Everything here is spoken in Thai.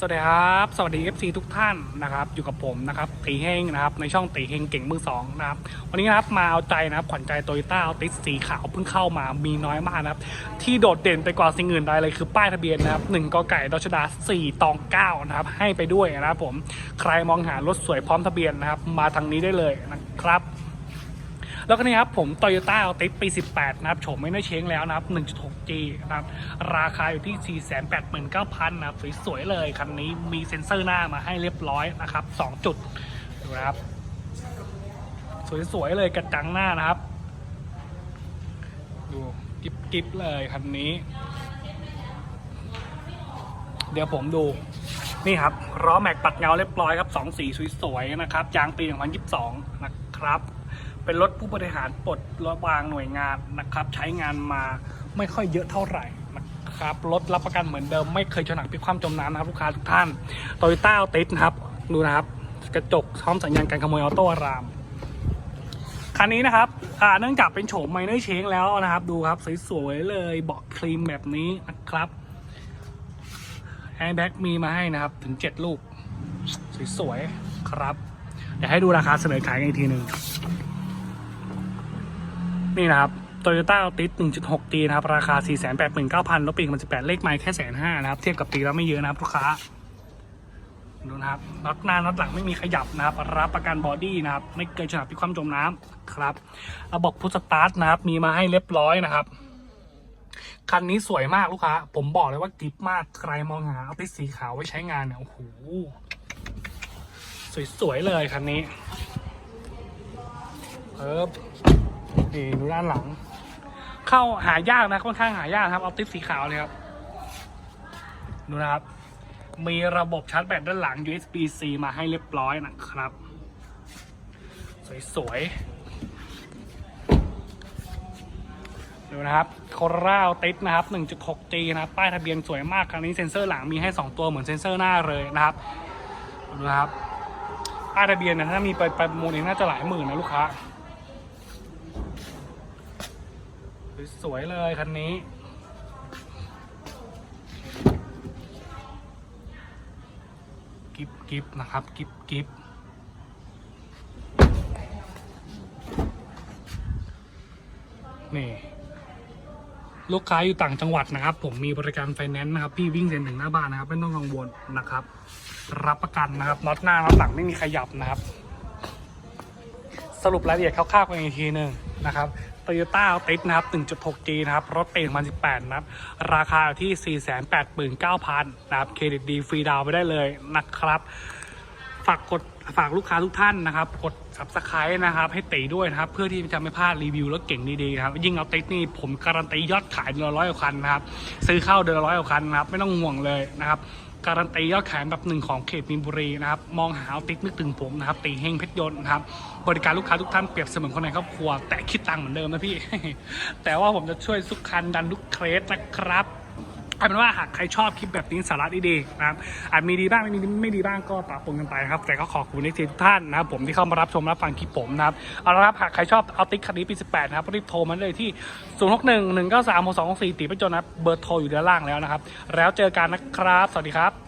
สวัสดีครับ สวัสดี FC ทุกท่านนะครับ อยู่กับผมนะครับตีเฮงนะครับ ในช่องตีเฮงเก่งมือสองนะครับ วันนี้นะครับมาเอาใจนะครับ ขวัญใจโตโยต้าเอาติสสีขาวเพิ่งเข้ามามีน้อยมากนะครับ ที่โดดเด่นไปกว่าสิ่งอื่นใดเลยคือป้ายทะเบียนนะครับหนึ่งกอไก่ดชดาสี่ตองเก้านะครับ ให้ไปด้วยนะครับผม ใครมองหารถสวยพร้อมทะเบียนนะครับ มาทางนี้ได้เลยนะครับ แล้วก็นี่ครับผม Toyota a l t i ปี 18 นะครับโฉมไม่ได้เช้งแล้วนะครับ 1.6G นะครับ ราคาอยู่ที่ 489,000 นะครับ สวยๆเลย คันนี้มีเซ็นเซอร์หน้ามาให้เรียบร้อยนะครับ 2 จุดดูนะครับ สวยๆเลยกระจังหน้านะครับ ดูกิ๊บๆเลยคันนี้ เดี๋ยวผมดู นี่ครับล้อแม็กปัดเงาเรียบร้อยครับสองสีสวยๆนะครับยางปี 2022 นะครับ เป็นรถผู้บริหารปลดระวางหน่วยงานนะครับ ใช้งานมาไม่ค่อยเยอะเท่าไหร่นะครับรถรับประกันเหมือนเดิมไม่เคยชนหนักพิคว่ำจมน้ำนะครับลูกค้าทุกท่านโตโยต้าติสนะครับ ดูนะครับ กระจกพร้อมสัญญาณการขโมยออโต้อารามคันนี้นะครับเนื่องจากเป็นโฉมไมเนอร์เชงแล้วนะครับ ดูครับสวยๆเลยเบาะครีมแบบนี้นะครับ แอร์แบ็กมีมาให้นะครับ ถึง 7 ลูก สวยๆ ครับ เดี๋ยวให้ดูราคาเสนอขายกันอีกทีหนึ่ง นี่นะครับ Toyota Altis 1.6G นะครับ ราคา 489,000ลดปีกมัน18 เลขไมล์แค่แสนห้านะครับ เทียบกับปีแล้วไม่เยอะนะครับลูกค้าดูนะครับน็อตหน้าน็อตหลังไม่มีขยับนะครับ รับประกันบอดี้นะครับ ไม่เกินฉนับพิความจมน้ำครับระบบพุทสตาร์ทนะครับ มีมาให้เรียบร้อยนะครับ คันนี้สวยมากลูกค้า ผมบอกเลยว่ากิฟมากใครมองหาเอาติสสีขาวไว้ใช้งานเนี่ยโอ้โหสวยๆเลยคันนี้เอิบนี่ดูด้านหลัง เข้าหายากนะค่อนข้างหายากครับเอาติสสีขาวเลยครับดูนะครับ มีระบบชาร์จแบตด้านหลัง USB-C มาให้เรียบร้อยนะครับ สวยๆ ดูนะครับโคราลติดนะครับ 1.6G นะครับ ป้ายทะเบียนสวยมากครั้งนี้เซ็นเซอร์หลังมีให้ 2 ตัวเหมือนเซ็นเซอร์หน้าเลยนะครับ ดูนะครับ ป้ายทะเบียนนะถ้ามีไปไประมูลเองน่าจะหลายหมื่นนะลูกค้า สวยเลยคันนี้กิฟกิฟนะครับกิฟกิฟนี่ ลูกค้าอยู่ต่างจังหวัดนะครับ ผมมีบริการไฟแนนซ์นะครับ พี่วิ่งเซ็นถึงหน้าบ้านนะครับ ไม่ต้องกังวลนะครับ รับประกันนะครับน็อตหน้าน็อตหลังไม่มีขยับนะครับ สรุปรายละเอียดคร่าวๆกันอีกทีหนึ่งนะครับ Toyota Altis นะครับ 1.6G นะครับ รถปี 2018 นะครับ ราคาอยู่ที่ 489,000 นะครับ เครดิตดีฟรีดาวน์ไปได้เลยนะครับ ฝากกด ฝากลูกค้าทุกท่านนะครับ กด subscribe นะครับ ให้ตีด้วยนะครับ เพื่อที่จะไม่พลาดรีวิวรถเก่งดีๆนะครับ ยิ่งเอาตินี่ผมการันตียอดขายเดือนละร้อยกว่าคันนะครับ ซื้อเข้าเดือนละร้อยกว่าคันนะครับ ไม่ต้องห่วงเลยนะครับการันตียอดขายอันดับหนึ่งของเขตมีนบุรีนะครับ มองหาเอาติสนึกถึงผมนะครับ ตีเฮงเพชรยนต์นะครับ บริการลูกค้าทุกท่านเปรียบเสมือนคนในครอบครัว แต่คิดตังค์เหมือนเดิมนะพี่ แต่ว่าผมจะช่วยทุกคันดันทุกเคสนะครับ เอาเป็นว่าหากใครชอบคลิปแบบนี้สาระดีๆนะครับอาจมีดีบ้างไม่มีไม่ดีบ้างก็ปรับปรุงกันไปครับ แต่ก็ขอบคุณในทุกท่านนะครับผมที่เข้ามารับชมรับฟังคลิปผมนะครับเอาละครับหากใครชอบเอาติ๊กคันนี้ปี 18 นะครับรีบโทรมาเลยที่ 0 6 1 1 9 3 6 2 4ตีไปจนนะเบอร์โทรอยู่ด้านล่างแล้วนะครับ แล้วเจอกันนะครับ สวัสดีครับ